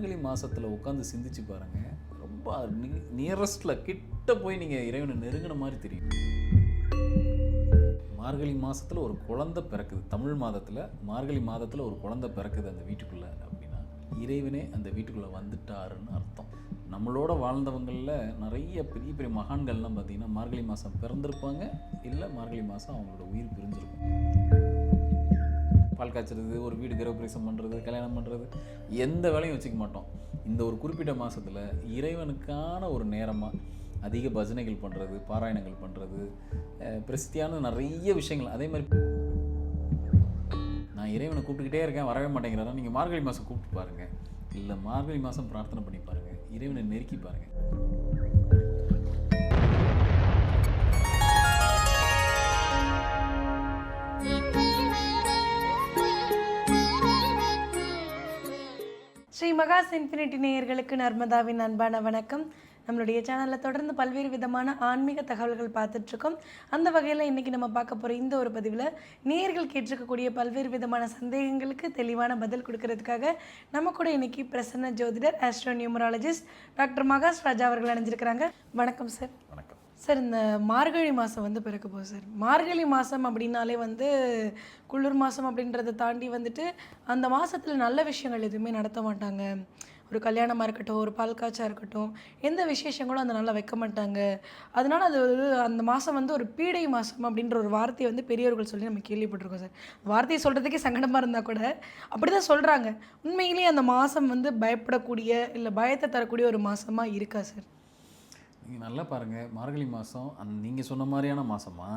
மார்கழி மாதத்தில் உட்காந்து சிந்திச்சு பாருங்கள் ரொம்ப நியரஸ்டில் கிட்ட போய் நீங்கள் இறைவனை நெருங்கின மாதிரி தெரியும். மார்கழி மாதத்தில் ஒரு குழந்தை பிறக்குது. தமிழ் மாதத்தில் மார்கழி மாதத்தில் ஒரு குழந்தை பிறக்குது அந்த வீட்டுக்குள்ளே அப்படின்னா இறைவனே அந்த வீட்டுக்குள்ளே வந்துட்டாருன்னு அர்த்தம். நம்மளோட வாழ்ந்தவங்களில் நிறைய பெரிய பெரிய மகான்கள்லாம் பார்த்தீங்கன்னா மார்கழி மாதம் பிறந்திருப்பாங்க. இல்லை மார்கழி மாதம் அவங்களோட உயிர் பிரிஞ்சிருக்கும். பால் காய்ச்சறது ஒரு வீடு கிரகப்பிரவேசம் பண்ணுறது கல்யாணம் பண்ணுறது எந்த வேலையும் வச்சுக்க மாட்டோம். இந்த ஒரு குறிப்பிட்ட மாதத்தில் இறைவனுக்கான ஒரு நேரமாக அதிக பஜனைகள் பண்ணுறது பாராயணங்கள் பண்ணுறது பிரசித்தியான நிறைய விஷயங்கள். அதே மாதிரி நான் இறைவனை கூப்பிட்டுக்கிட்டே இருக்கேன் வரவே மாட்டேங்கிறாரா? நீங்கள் மார்கழி மாதம் கூப்பிட்டு பாருங்கள் இல்லை மார்கழி மாதம் பிரார்த்தனை பண்ணி பாருங்கள் இறைவனை நெருக்கி பாருங்கள் ஸ்ரீ மகாஸ் இன்ஃபினிட்டி நேயர்களுக்கு நர்மதாவின் அன்பான வணக்கம். நம்மளுடைய சேனலில் தொடர்ந்து பல்வேறு விதமான ஆன்மீக தகவல்கள் பார்த்துட்ருக்கோம். அந்த வகையில் இன்றைக்கி நம்ம பார்க்க போகிற இந்த ஒரு பதிவில் நேயர்கள் கேட்டிருக்கக்கூடிய பல்வேறு விதமான சந்தேகங்களுக்கு தெளிவான பதில் கொடுக்கறதுக்காக நம்ம கூட இன்னைக்கு பிரசன்ன ஜோதிடர் astro numerologist doctor Mahas Raja அவர்கள் அணிஞ்சிருக்கிறாங்க வணக்கம் சார். வணக்கம். சார் இந்த மார்கழி மாதம் வந்து பிறக்க போகுது சார். மார்கழி மாதம் அப்படின்னாலே வந்து குளிர் மாதம் அப்படின்றத தாண்டி வந்துட்டு அந்த மாதத்தில் நல்ல விஷயங்கள் எதுவுமே நடத்த மாட்டாங்க. ஒரு கல்யாணமாக இருக்கட்டும் ஒரு பால் காய்ச்சா இருக்கட்டும் எந்த விசேஷங்களும் அந்த நாளில் வைக்க மாட்டாங்க. அதனால் அது ஒரு அந்த மாதம் வந்து ஒரு பீடை மாதம் அப்படின்ற ஒரு வார்த்தையை வந்து பெரியவர்கள் சொல்லி நம்ம கேள்விப்பட்டிருக்கோம் சார். வார்த்தையை சொல்கிறதுக்கே சங்கடமாக இருந்தால் கூட அப்படி தான் சொல்கிறாங்க உண்மையிலேயே அந்த மாதம் வந்து பயப்படக்கூடிய இல்லை பயத்தை தரக்கூடிய ஒரு மாதமாக இருக்கா சார்? நீங்கள் நல்லா பாருங்கள் மார்கழி மாதம் அந்த நீங்கள் சொன்ன மாதிரியான மாதமா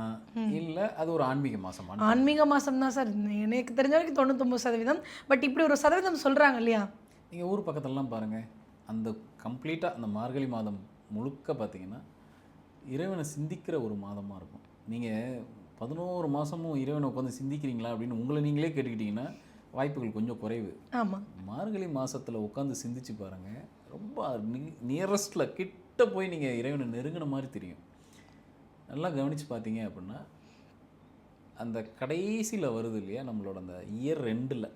இல்லை அது ஒரு ஆன்மீக மாதமா ஆன்மீக மாதம் தான் சார். எனக்கு தெரிஞ்ச வரைக்கும் தொண்ணூத்தொம்பது சதவீதம். பட் இப்படி ஒரு சதவீதம் சொல்கிறாங்க இல்லையா? நீங்கள் ஊர் பக்கத்துலலாம் பாருங்கள் அந்த கம்ப்ளீட்டாக அந்த மார்கழி மாதம் முழுக்க பார்த்தீங்கன்னா இறைவனை சிந்திக்கிற ஒரு மாதமாக இருக்கும். நீங்கள் பதினோரு மாதமும் இறைவனை உட்காந்து சிந்திக்கிறீங்களா அப்படின்னு உங்களை நீங்களே கேட்டுக்கிட்டிங்கன்னா வாய்ப்புகள் கொஞ்சம் குறைவு. ஆமாம் மார்கழி மாதத்தில் உட்காந்து சிந்திச்சு பாருங்கள் ரொம்ப நியரஸ்டில் கிட்ட போய் நீங்கள் இறைவனை நெருங்கின மாதிரி தெரியும். நல்லா கவனித்து பார்த்தீங்க அப்படின்னா அந்த கடைசியில் வருது இல்லையா நம்மளோட அந்த இயர் ரெண்டில்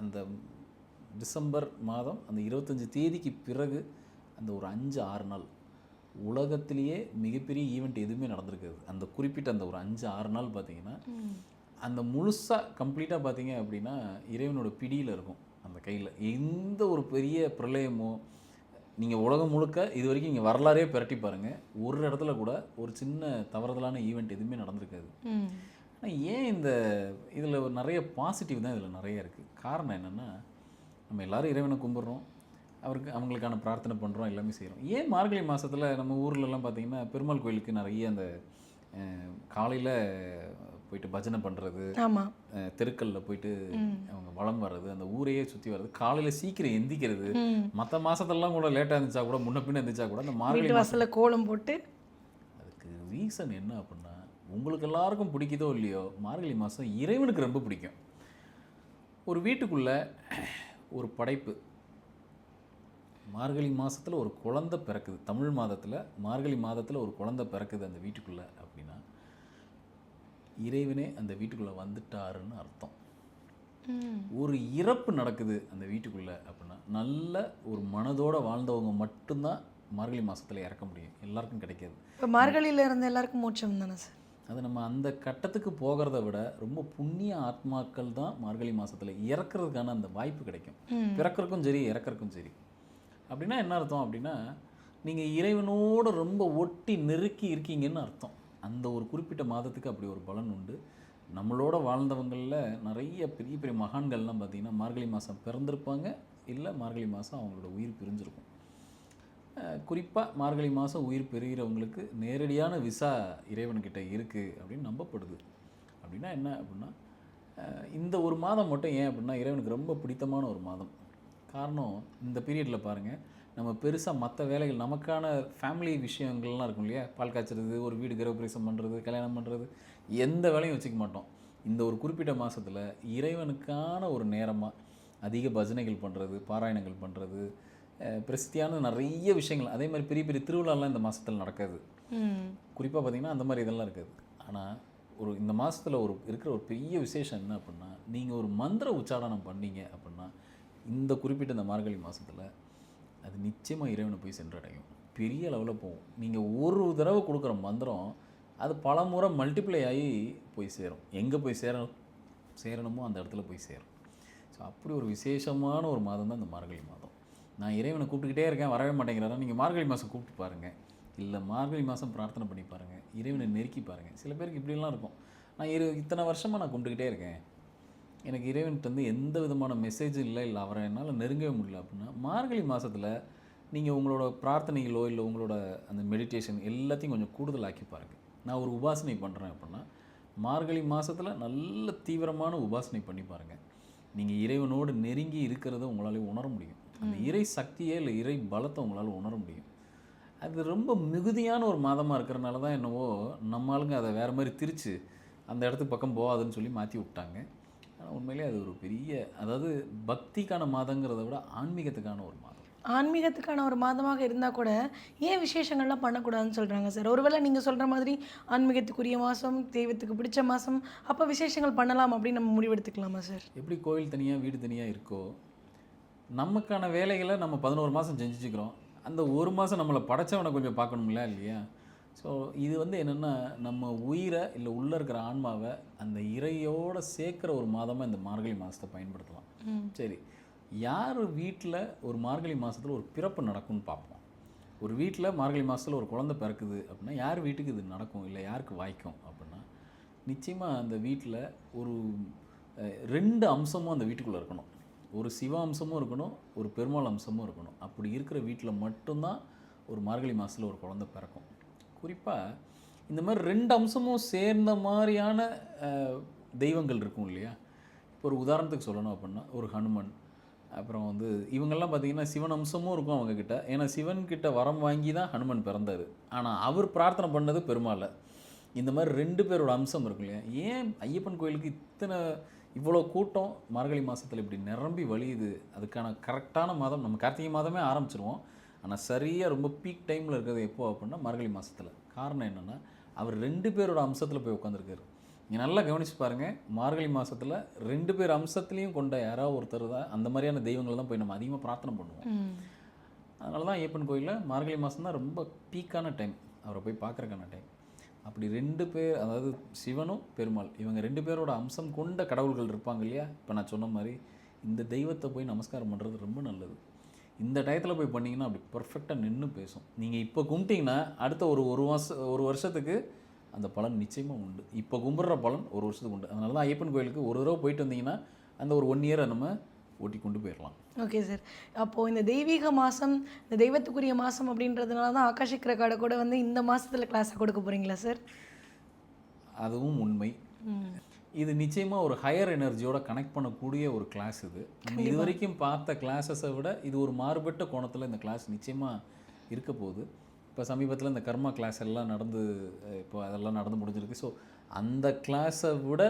அந்த டிசம்பர் மாதம் அந்த இருபத்தஞ்சி தேதிக்கு பிறகு அந்த ஒரு அஞ்சு ஆறு நாள் உலகத்திலேயே மிகப்பெரிய ஈவெண்ட் எதுவுமே நடந்திருக்காது. அந்த குறிப்பிட்ட அந்த ஒரு அஞ்சு ஆறு நாள் பார்த்தீங்கன்னா அந்த முழுசாக கம்ப்ளீட்டாக பார்த்தீங்க அப்படின்னா இறைவனோட பிடியில் இருக்கும் அந்த கையில். எந்த ஒரு பெரிய பிரளயமோ நீங்கள் உலகம் முழுக்க இது வரைக்கும் நீங்கள் வரலாறே பிரட்டி பாருங்கள் ஒரு இடத்துல கூட ஒரு சின்ன தவறுதலான ஈவெண்ட் எதுவுமே நடந்திருக்காது. ஆனால் ஏன் இந்த இதில் நிறைய பாசிட்டிவ் தான் இதில் நிறைய இருக்குது காரணம் என்னென்னா நம்ம எல்லாரும் இறைவனை கும்பிட்றோம். அவருக்கு அவங்களுக்கான பிரார்த்தனை பண்ணுறோம் எல்லாமே செய்கிறோம் ஏன் மார்கழி மாதத்தில் நம்ம ஊர்லலாம் பார்த்தீங்கன்னா பெருமாள் கோயிலுக்கு நிறைய அந்த காலையில் போயிட்டு பஜனை பண்ணுறது ஆமாம் தெருக்கல்ல போயிட்டு அவங்க வளம் வர்றது அந்த ஊரையே சுற்றி வர்றது காலையில் சீக்கிரம் எந்திக்கிறது மற்ற மாதத்துலலாம் கூட லேட்டாக இருந்துச்சா கூட முன்ன பின்ன இருந்துச்சா கூட அந்த மார்கழி வாசலில் கோலம் போட்டு. அதுக்கு ரீசன் என்ன அப்படின்னா உங்களுக்கு எல்லாருக்கும் பிடிக்குதோ இல்லையோ மார்கழி மாதம் இறைவனுக்கு ரொம்ப பிடிக்கும். ஒரு வீட்டுக்குள்ள ஒரு படைப்பு. மார்கழி மாதத்தில் ஒரு குழந்தை பிறக்குது. தமிழ் மாதத்தில் மார்கழி மாதத்தில் ஒரு குழந்தை பிறக்குது அந்த வீட்டுக்குள்ளே அப்படின்னா இறைவனே அந்த வீட்டுக்குள்ளே வந்துட்டாருன்னு அர்த்தம். ஒரு இறப்பு நடக்குது அந்த வீட்டுக்குள்ளே அப்படின்னா நல்ல ஒரு மனதோட வாழ்ந்தவங்க மட்டும்தான் மார்கழி மாதத்தில் இறக்க முடியும். எல்லாருக்கும் கிடைக்காது. இப்போ மார்கழியில் இருந்த எல்லாருக்கும் மோட்சம் தானே சார்? அது நம்ம அந்த கட்டத்துக்கு போகிறத விட ரொம்ப புண்ணிய ஆத்மாக்கள் தான் மார்கழி மாதத்தில் இறக்குறதுக்கான அந்த வாய்ப்பு கிடைக்கும். ம். பிறக்கறதுக்கும் சரி இறக்கறதுக்கும் சரி. அப்படின்னா என்ன அர்த்தம் அப்படின்னா நீங்கள் இறைவனோட ரொம்ப ஒட்டி நெருக்கி இருக்கீங்கன்னு அர்த்தம். அந்த ஒரு குறிப்பிட்ட மாதத்துக்கு அப்படி ஒரு பலன் உண்டு. நம்மளோட வாழ்ந்தவங்களில் நிறைய பெரிய பெரிய மகான்கள்லாம் பார்த்திங்கன்னா மார்கழி மாதம் பிறந்திருப்பாங்க. இல்லை மார்கழி மாதம் அவங்களோட உயிர் பிரிஞ்சிருக்கும். குறிப்பாக மார்கழி மாதம் உயிர் பெறுகிறவங்களுக்கு நேரடியான விசா இறைவன்கிட்ட இருக்குது அப்படின்னு நம்பப்படுது. அப்படின்னா என்ன அப்படின்னா இந்த ஒரு மாதம் மட்டும் ஏன் அப்படின்னா இறைவனுக்கு ரொம்ப பிடித்தமான ஒரு மாதம். காரணம் இந்த பீரியடில் பாருங்கள் நம்ம பெருசாக மற்ற வேலைகள் நமக்கான ஃபேமிலி விஷயங்கள்லாம் இருக்கும் இல்லையா? பால் காய்ச்சறது ஒரு வீடு கிரகப்பிரவேசம் பண்ணுறது கல்யாணம் பண்ணுறது எந்த வேலையும் வச்சுக்க மாட்டோம். இந்த ஒரு குறிப்பிட்ட மாதத்தில் இறைவனுக்கான ஒரு நேரமாக அதிக பஜனைகள் பண்ணுறது பாராயணங்கள் பண்ணுறது பிரசித்தியான நிறைய விஷயங்கள். அதே மாதிரி பெரிய பெரிய திருவிழாலாம் இந்த மாதத்தில் நடக்காது. குறிப்பாக பார்த்தீங்கன்னா அந்த மாதிரி இதெல்லாம் இருக்காது. ஆனால் ஒரு இந்த மாதத்தில் ஒரு இருக்கிற ஒரு பெரிய விசேஷம் என்ன அப்படின்னா நீங்கள் ஒரு மந்திர உச்சாடனம் பண்ணீங்க அப்படின்னா இந்த குறிப்பிட்ட இந்த மார்கழி மாதத்தில் அது நிச்சயமாக இறைவனை போய் சென்றடையும். பெரிய லெவலில் போகும். நீங்கள் ஒரு தடவை கொடுக்குற மந்திரம் அது பல முறை மல்டிப்ளை ஆகி போய் சேரும். எங்கே போய் சேர சேரணுமோ அந்த இடத்துல போய் சேரும். ஸோ அப்படி ஒரு விசேஷமான ஒரு மாதம் தான் இந்த மார்கழி மாதம். நான் இறைவனை கூப்பிட்டுக்கிட்டே இருக்கேன் வரவே மாட்டேங்கிறாரா? நீங்கள் மார்கழி மாதம் கூப்பிட்டு பாருங்கள் இல்லை மார்கழி மாதம் பிரார்த்தனை பண்ணி பாருங்கள் இறைவனை நெருக்கி பாருங்கள் சில பேருக்கு இப்படிலாம் இருக்கும். நான் இரு இத்தனை வருஷமாக நான் கும்பிட்டுக்கிட்டே இருக்கேன். எனக்கு இறைவன்கிட்ட வந்து எந்த விதமான மெசேஜும் இல்லை இல்லை அவரை என்னால் நெருங்கவே முடியல அப்படின்னா மார்கழி மாதத்தில் நீங்கள் உங்களோட பிரார்த்தனைகளோ இல்லை உங்களோட அந்த மெடிடேஷன் எல்லாத்தையும் கொஞ்சம் கூடுதலாக்கி பாருங்கள் நான் ஒரு உபாசனை பண்ணுறேன் அப்படின்னா மார்கழி மாதத்தில் நல்ல தீவிரமான உபாசனை பண்ணி பாருங்கள் நீங்கள் இறைவனோடு நெருங்கி இருக்கிறத உங்களால் உணர முடியும். அந்த இறை சக்தியே இல்லை இறை பலத்தை உங்களால் உணர முடியும். அது ரொம்ப மிகுதியான ஒரு மாதமாக இருக்கிறனால தான் என்னவோ நம்ம ஆளுங்க அதை வேறு மாதிரி திரிச்சு அந்த இடத்துக்கு பக்கம் போகாதுன்னு சொல்லி மாற்றி விட்டாங்க. ஆனால் உண்மையிலே அது ஒரு பெரிய அதாவது பக்திக்கான மாதங்கிறத விட ஆன்மீகத்துக்கான ஒரு மாதம். ஆன்மீகத்துக்கான ஒரு மாதமாக இருந்தால் கூட ஏன் விசேஷங்கள்லாம் பண்ணக்கூடாதுன்னு சொல்கிறாங்க சார்? ஒருவேளை நீங்கள் சொல்கிற மாதிரி ஆன்மீகத்துக்குரிய மாதம் தெய்வத்துக்கு பிடிச்ச மாதம் அப்போ விசேஷங்கள் பண்ணலாம் அப்படின்னு நம்ம முடிவெடுத்துக்கலாமா சார்? எப்படி கோவில் தனியாக வீடு தனியாக இருக்கோ நமக்கான வேலைகளை நம்ம பதினோரு மாதம் செஞ்சுச்சுக்கிறோம். அந்த ஒரு மாதம் நம்மளை படைச்சவனை கொஞ்சம் பார்க்கணும்ல இல்லையா? ஸோ இது வந்து என்னென்னா நம்ம உயிரை இல்லை உள்ளே இருக்கிற ஆன்மாவை அந்த இறையோட சேர்க்குற ஒரு மாதமாக இந்த மார்கழி மாதத்தை பயன்படுத்தலாம். சரி. யார் வீட்டில் ஒரு மார்கழி மாதத்தில் ஒரு பிறப்பு நடக்கும்னு பார்ப்போம். ஒரு வீட்டில் மார்கழி மாதத்தில் ஒரு குழந்தை பிறக்குது அப்படின்னா யார் வீட்டுக்கு இது நடக்கும்? இல்லை யாருக்கு வாய்க்கும் அப்படின்னா நிச்சயமாக அந்த வீட்டில் ஒரு ரெண்டு அம்சமும் அந்த வீட்டுக்குள்ளே இருக்கணும். ஒரு சிவ அம்சமும் இருக்கணும் ஒரு பெருமாள் அம்சமும் இருக்கணும். அப்படி இருக்கிற வீட்டில் மட்டும்தான் ஒரு மார்கழி மாதத்தில் ஒரு குழந்தை பிறக்கும். குறிப்பாக இந்த மாதிரி ரெண்டு அம்சமும் சேர்ந்த மாதிரியான தெய்வங்கள் இருக்கும் இல்லையா? இப்போ ஒரு உதாரணத்துக்கு சொல்லணும் அப்படின்னா ஒரு ஹனுமன் அப்புறம் வந்து இவங்கெல்லாம் பார்த்திங்கன்னா சிவன் அம்சமும் இருக்கும் அவங்கக்கிட்ட ஏன்னா சிவன் கிட்ட வரம் வாங்கி தான் ஹனுமன் பிறந்தார். ஆனால் அவர் பிரார்த்தனை பண்ணது பெருமாளை. இந்த மாதிரி ரெண்டு பேரோட அம்சம் இருக்கும் இல்லையா? ஏன் ஐயப்பன் கோயிலுக்கு இத்தனை இவ்வளோ கூட்டம்? மார்கழி மாதத்தில் இப்படி நிரம்பி வழியுது. அதுக்கான கரெக்டான மாதம் நம்ம கார்த்திகை மாதமே ஆரம்பிச்சிருவோம். ஆனால் சரியாக ரொம்ப பீக் டைமில் இருக்கிறது எப்போ அப்படின்னா மார்கழி மாதத்தில் காரணம் என்னென்னா அவர் ரெண்டு பேரோட அம்சத்தில் போய் உட்காந்துருக்காரு நீங்கள் நல்லா கவனிச்சு பாருங்கள் மார்கழி மாதத்தில் ரெண்டு பேர் அம்சத்துலேயும் கொண்ட யாராவது ஒருத்தர் தான் அந்த மாதிரியான தெய்வங்களை தான் போய் நம்ம அதிகமாக பிரார்த்தனை பண்ணுவோம். அதனால தான் ஐயப்பன் கோயிலில் மார்கழி மாதம் தான் ரொம்ப பீக்கான டைம் அவரை போய் பார்க்குறக்கான டைம் அப்படி ரெண்டு பேர் அதாவது சிவனும் பெருமாள் இவங்க ரெண்டு பேரோட அம்சம் கொண்ட கடவுள்கள் இருப்பாங்க இல்லையா? இப்போ நான் சொன்ன மாதிரி இந்த தெய்வத்தை போய் நமஸ்காரம் பண்ணுறது ரொம்ப நல்லது. இந்த டயத்தில் போய் பண்ணிங்கன்னா அப்படி பர்ஃபெக்டாக நின்று பேசும். நீங்கள் இப்போ கும்பிட்டீங்கன்னா அடுத்த ஒரு ஒரு மாதம் ஒரு வருஷத்துக்கு அந்த பலன் நிச்சயமாக உண்டு. இப்போ கும்பிட்ற பலன் ஒரு வருஷத்துக்கு உண்டு. அதனால தான் ஐயப்பன் கோயிலுக்கு ஒரு தடவை போயிட்டு வந்தீங்கன்னா அந்த ஒரு ஒன் இயரை நம்ம ஓட்டி கொண்டு போயிடலாம் ஓகே சார் அப்போது இந்த தெய்வீக மாதம் இந்த தெய்வத்துக்குரிய மாதம் அப்படின்றதுனால தான் ஆகாஷிக் ரெக்கார்டை கூட வந்து இந்த மாதத்தில் கிளாஸை கொடுக்க போகிறீங்களா சார் அதுவும் உண்மை. இது நிச்சயமாக ஒரு ஹையர் எனர்ஜியோட கனெக்ட் பண்ணக்கூடிய ஒரு கிளாஸ் இது. நம்ம இது வரைக்கும் பார்த்த கிளாஸஸை விட இது ஒரு மாறுபட்ட கோணத்தில் இந்த கிளாஸ் நிச்சயமாக இருக்க போகுது. இப்போ சமீபத்தில் இந்த கர்மா கிளாஸ் எல்லாம் நடந்து இப்போ அதெல்லாம் நடந்து முடிஞ்சிருக்கு. ஸோ அந்த கிளாஸை விட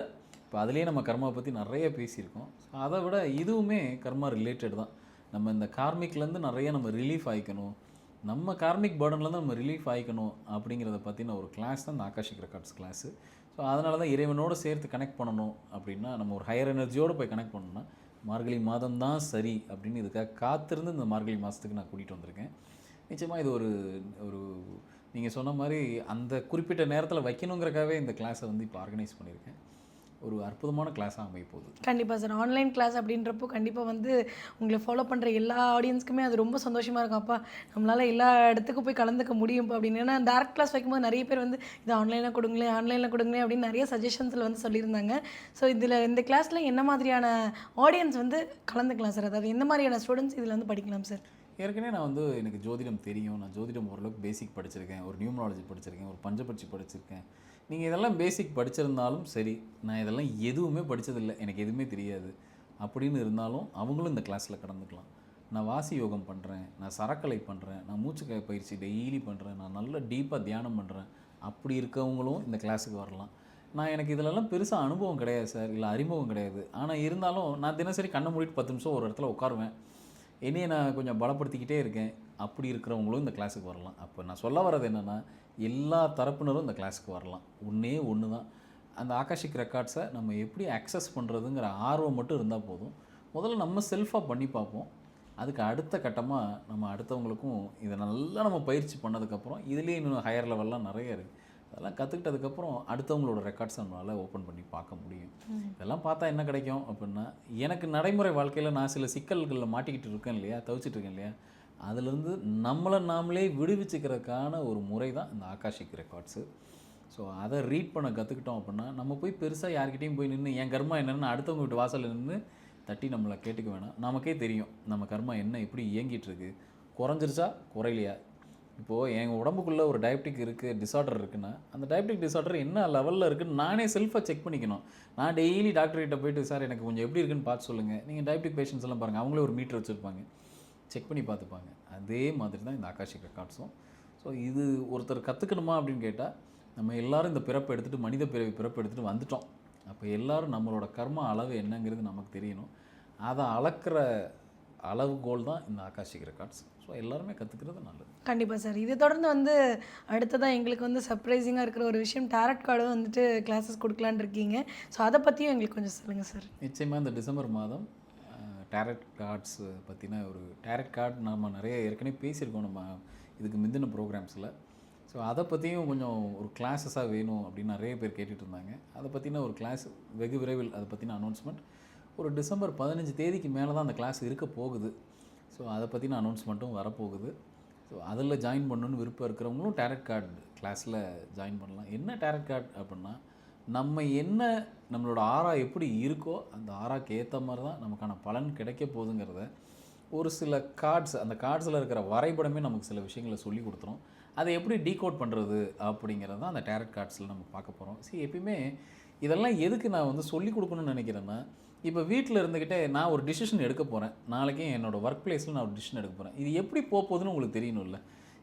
இப்போ அதுலேயே நம்ம கர்மா பற்றி நிறைய பேசியிருக்கோம். ஸோ அதை விட இதுவுமே கர்மா ரிலேட்டட் தான். நம்ம இந்த கார்மிக்லேருந்து நிறைய நம்ம ரிலீஃப் ஆகிக்கணும் நம்ம கார்மிக் பேர்டன்லேருந்து நம்ம ரிலீஃப் ஆகிக்கணும் அப்படிங்கிறத பற்றின ஒரு கிளாஸ் தான் இந்த ஆகாஷிக் ரெக்கார்ட்ஸ் கிளாஸு ஸோ அதனால தான் இறைவனோடு சேர்த்து கனெக்ட் பண்ணணும் அப்படின்னா நம்ம ஒரு ஹையர் எனர்ஜியோடு போய் கனெக்ட் பண்ணணும்னா மார்கழி மாதம் தான் சரி அப்படின்னு இதுக்காக காத்திருந்து இந்த மார்கழி மாதத்துக்கு நான் கூட்டிகிட்டு வந்திருக்கேன். நிச்சயமாக இது ஒரு ஒரு நீங்கள் சொன்ன மாதிரி அந்த குறிப்பிட்ட நேரத்தில் வைக்கணுங்கிறக்காகவே இந்த கிளாஸை வந்து இப்போ ஆர்கனைஸ் பண்ணியிருக்கேன். ஒரு அற்புதமான கிளாஸாக அமைய போகுது. கண்டிப்பாக சார் ஆன்லைன் கிளாஸ் அப்படின்றப்போ கண்டிப்பாக வந்து உங்களை ஃபாலோ பண்ணுற எல்லா ஆடியன்ஸ்க்குமே அது ரொம்ப சந்தோஷமாக இருக்கும். அப்பா நம்மளால் எல்லா இடத்துக்கும் போய் கலந்துக்க முடியும் அப்படின்னு. ஏன்னா டேரக்ட் கிளாஸ் வைக்கும்போது நிறைய பேர் வந்து இது ஆன்லைனில் கொடுங்களேன் ஆன்லைனில் கொடுங்களேன் அப்படின்னு நிறைய சஜஷன்ஸில் வந்து சொல்லியிருந்தாங்க. ஸோ இதில் இந்த கிளாஸில் என்ன மாதிரியான ஆடியன்ஸ் வந்து கலந்துக்கலாம் சார் அதாவது எந்த மாதிரியான ஸ்டூடெண்ட்ஸ் இதில் வந்து படிக்கலாம் சார் ஏற்கனவே நான் வந்து எனக்கு ஜோதிடம் தெரியும். நான் ஜோதிடம் ஓரளவுக்கு பேசிக் படிச்சிருக்கேன். ஒரு நியூமராலஜி படிச்சிருக்கேன். ஒரு பஞ்சபட்சி படிச்சிருக்கேன். நீங்கள் இதெல்லாம் பேசிக் படிச்சிருந்தாலும் சரி நான் இதெல்லாம் எதுவுமே படித்ததில்லை எனக்கு எதுவுமே தெரியாது அப்படின்னு இருந்தாலும் அவங்களும் இந்த கிளாஸில் கடந்துக்கலாம். நான் வாசி யோகம் பண்ணுறேன் நான் சரக்கலை பண்ணுறேன் நான் மூச்சுக்காய் பயிற்சி டெய்லி பண்ணுறேன் நான் நல்ல டீப்பாக தியானம் பண்ணுறேன் அப்படி இருக்கவங்களும் இந்த கிளாஸுக்கு வரலாம். நான் எனக்கு இதிலெல்லாம் பெருசாக அனுபவம் கிடையாது சார் இல்லை அறிமுகம் கிடையாது. ஆனால் இருந்தாலும் நான் தினசரி கண்ணை மூடிட்டு பத்து நிமிஷம் ஒரு இடத்துல உட்காருவேன். என்னையை நான் கொஞ்சம் பலப்படுத்திக்கிட்டே இருக்கேன். அப்படி இருக்கிறவங்களும் இந்த கிளாஸுக்கு வரலாம். அப்போ நான் சொல்ல வர்றது என்னென்னா எல்லா தரப்பினரும் இந்த கிளாஸுக்கு வரலாம். ஒன்றே ஒன்று தான் அந்த ஆகாஷிக் ரெக்கார்ட்ஸை நம்ம எப்படி அக்சஸ் பண்ணுறதுங்கிற ஆர்வம் மட்டும் இருந்தால் போதும். முதல்ல நம்ம செல்ஃபாக பண்ணி பார்ப்போம். அதுக்கு அடுத்த கட்டமாக நம்ம அடுத்தவங்களுக்கும் இதை நல்லா நம்ம பயிற்சி பண்ணதுக்கப்புறம் இதுலேயே இன்னும் ஹையர் லெவல்லாம் நிறைய இருக்குது அதெல்லாம் கற்றுக்கிட்டதுக்கப்புறம் அடுத்தவங்களோட ரெக்கார்ட்ஸ் நம்மளால் ஓப்பன் பண்ணி பார்க்க முடியும். இதெல்லாம் பார்த்தா என்ன கிடைக்கும் அப்படின்னா எனக்கு நடைமுறை வாழ்க்கையில் நான் சில சிக்கல்களில் மாட்டிக்கிட்டு இருக்கேன் இல்லையா? தவிச்சிட்டு இருக்கேன் இல்லையா? அதுலேருந்து நம்மளை நாமளே விடுவிச்சுக்கிறதுக்கான ஒரு முறை தான் இந்த ஆகாஷிக் ரெக்கார்ட்ஸு ஸோ அதை ரீட் பண்ண கற்றுக்கிட்டோம் அப்படின்னா நம்ம போய் பெருசாக யார்கிட்டையும் போய் நின்று என் கர்மா என்னென்னு அடுத்தவங்க வீட்டு வாசலில் நின்று தட்டி நம்மளை கேட்டுக்க வேணாம். நமக்கே தெரியும் நம்ம கர்மா என்ன எப்படி இயங்கிட்டுருக்கு. குறைஞ்சிருச்சா? குறையலையா? இப்போது என் உடம்புக்குள்ளே ஒரு டயபெட்டிக் இருக்குது டிசார்டர் இருக்குன்னா அந்த டயபெட்டிக் டிசார்டர் என்ன லெவலில் இருக்குன்னு நானே செல்ஃபாக செக் பண்ணிக்கணும். நான் டெய்லி டாக்டர்கிட்ட போயிட்டு சார் எனக்கு கொஞ்சம் எப்படி இருக்குன்னு பார்த்து சொல்லுங்கள் நீங்கள் டயபெட்டிக் பேஷண்ட்ஸ் எல்லாம் பாருங்கள் அவங்களே ஒரு மீட்டர் வச்சுருப்பாங்க. செக் பண்ணி பார்த்துப்பாங்க. அதே மாதிரி தான் இந்த ஆகாஷிக் ரெக்கார்ட்ஸும். ஸோ இது ஒருத்தர் கற்றுக்கணுமா அப்படின்னு கேட்டால் நம்ம எல்லாரும் இந்த பிறப்பு எடுத்துகிட்டு மனித பிறவி பிறப்பு எடுத்துகிட்டு வந்துட்டோம். அப்போ எல்லாரும் நம்மளோட கர்ம அளவு என்னங்கிறது நமக்கு தெரியணும். அதை அளக்கிற அளவுகோல் தான் இந்த ஆகாஷிக் ரெக்கார்ட்ஸ். ஸோ எல்லாருமே கற்றுக்கிறது நல்லது. கண்டிப்பாக சார். இது தொடர்ந்து வந்து அடுத்ததாக எங்களுக்கு வந்து சர்ப்ரைசிங்காக இருக்கிற ஒரு விஷயம் டேரட் கார்டும் வந்துட்டு கிளாஸஸ் கொடுக்கலான்னு இருக்கீங்க. ஸோ அதை பற்றியும் எங்களுக்கு கொஞ்சம் சொல்லுங்கள் சார். நிச்சயமாக இந்த டிசம்பர் மாதம் டேரட் கார்ட்ஸ் பற்றின ஒரு டேரட் கார்டு நம்ம நிறைய ஏற்கனவே பேசியிருக்கோம் நம்ம இதுக்கு முந்தின ப்ரோக்ராம்ஸில். ஸோ அதை பற்றியும் கொஞ்சம் ஒரு கிளாஸஸாக வேணும் அப்படின்னு நிறைய பேர் கேட்டுட்டு இருந்தாங்க. அதை பற்றின ஒரு கிளாஸ் வெகு விரைவில் அதை பற்றின அனௌன்ஸ்மெண்ட் ஒரு டிசம்பர் பதினஞ்சு தேதிக்கு மேலே தான் அந்த கிளாஸ் இருக்க போகுது. ஸோ அதை பற்றின அனௌன்ஸ்மெண்ட்டும் வரப்போகுது. ஸோ அதில் ஜாயின் பண்ணணுன்னு விருப்பம் இருக்கிறவங்களும் டேரட் கார்டு கிளாஸில் ஜாயின் பண்ணலாம். என்ன டேரட் கார்டு அப்படின்னா நம்ம என்ன நம்மளோட ஆறா எப்படி இருக்கோ அந்த ஆறாக்கு ஏற்ற மாதிரி தான் நமக்கான பலன் கிடைக்க போகுதுங்கிறத ஒரு சில கார்ட்ஸ் அந்த கார்ட்ஸில் இருக்கிற வரைபடமே நமக்கு சில விஷயங்களை சொல்லி கொடுத்துரும். அதை எப்படி டீகோட் பண்ணுறது அப்படிங்கிறது தான் அந்த டேரட் கார்ட்ஸில் நம்ம பார்க்க போகிறோம் சரி எப்பயுமே இதெல்லாம் எதுக்கு நான் வந்து சொல்லி கொடுக்கணும்னு நினைக்கிறேன்னா இப்போ வீட்டில் இருந்துக்கிட்டே நான் ஒரு டிசிஷன் எடுக்க போகிறேன் நாளைக்கு என்னோடய ஒர்க் பிளேஸில் நான் ஒரு டிசிஷன் எடுக்க போகிறேன் இது எப்படி போகுதுன்னு உங்களுக்கு தெரியணும்ல.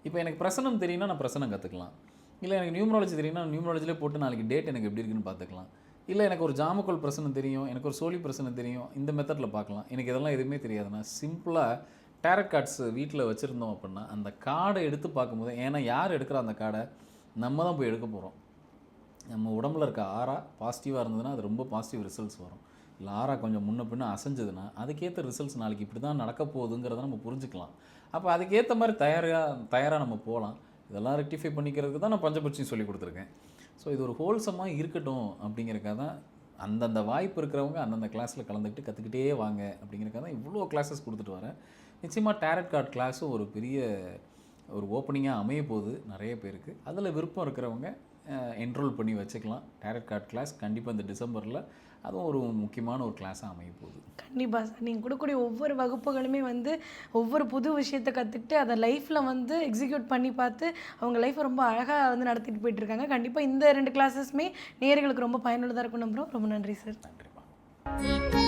இப்போ எனக்கு பிரசனம் தெரியும்னா நான் பிரசனம் கற்றுக்கலாம் இல்லை எனக்கு நியூமராலஜி தெரியும்னா நியூமராலஜிலே போட்டு நாளைக்கு டேட் எனக்கு எப்படி இருக்குன்னு பார்த்துக்கலாம். இல்லை எனக்கு ஒரு ஜாமக்கோல் பிரச்சனை தெரியும் எனக்கு ஒரு சோழி பிரச்சனை தெரியும் இந்த மெத்தடில் பார்க்கலாம். எனக்கு இதெல்லாம் எதுவுமே தெரியாதுன்னா சிம்பிளாக டேரட் கார்ட்ஸ் வீட்டில் வச்சுருந்தோம் அப்படின்னா அந்த கார்டை எடுத்து பார்க்கும்போது ஏன்னா யார் எடுக்கிற அந்த கார்டை? நம்ம தான் போய் எடுக்க போகிறோம் நம்ம உடம்புல இருக்க ஆறா பாசிட்டிவாக இருந்ததுன்னா அது ரொம்ப பாசிட்டிவ் ரிசல்ட்ஸ் வரும். இல்லை ஆறா கொஞ்சம் முன்ன பின்ன அசைஞ்சதுன்னா அதுக்கேற்ற ரிசல்ட்ஸ் நாளைக்கு இப்படி தான் நடக்க போகுதுங்கிறத நம்ம புரிஞ்சுக்கலாம். அப்போ அதுக்கேற்ற மாதிரி தயாராக தயாராக நம்ம போகலாம். இதெல்லாம் ரெக்டிஃபை பண்ணிக்கிறதுக்கு தான் நான் பஞ்சபட்சியும் சொல்லி கொடுத்துருக்கேன். ஸோ இது ஒரு ஹோல்சமாக இருக்கட்டும் அப்படிங்கிறக்காக தான் அந்தந்த வாய்ப்பு இருக்கிறவங்க அந்தந்த கிளாஸில் கலந்துக்கிட்டு கற்றுக்கிட்டே வாங்க அப்படிங்கிறக்காக தான் இவ்வளோ கிளாஸஸ் கொடுத்துட்டு வரேன். நிச்சயமாக டேரட் கார்டு கிளாஸும் ஒரு பெரிய ஒரு ஓப்பனிங்காக அமைய போகுது நிறைய பேருக்கு. அதில் விருப்பம் இருக்கிறவங்க என்ரோல் பண்ணி வச்சுக்கலாம். டேரட் கார்டு கிளாஸ் கண்டிப்பாக இந்த டிசம்பரில் அதுவும் ஒரு முக்கியமான ஒரு கிளாஸாக அமைய போகுது. கண்டிப்பாக சார். நீங்கள் கொடுக்கக்கூடிய ஒவ்வொரு வகுப்புகளுமே வந்து ஒவ்வொரு புது விஷயத்தை கற்றுக்கிட்டு அதை லைஃப்பில் வந்து எக்ஸிக்யூட் பண்ணி பார்த்து அவங்க லைஃப்பை ரொம்ப அழகாக வந்து நடத்திட்டு போயிட்டு இருக்காங்க. கண்டிப்பாக இந்த ரெண்டு கிளாஸஸுமே நேயர்களுக்கு ரொம்ப பயனுள்ளதாக இருக்கும் நம்புகிறோம் ரொம்ப நன்றி சார். நன்றிப்பா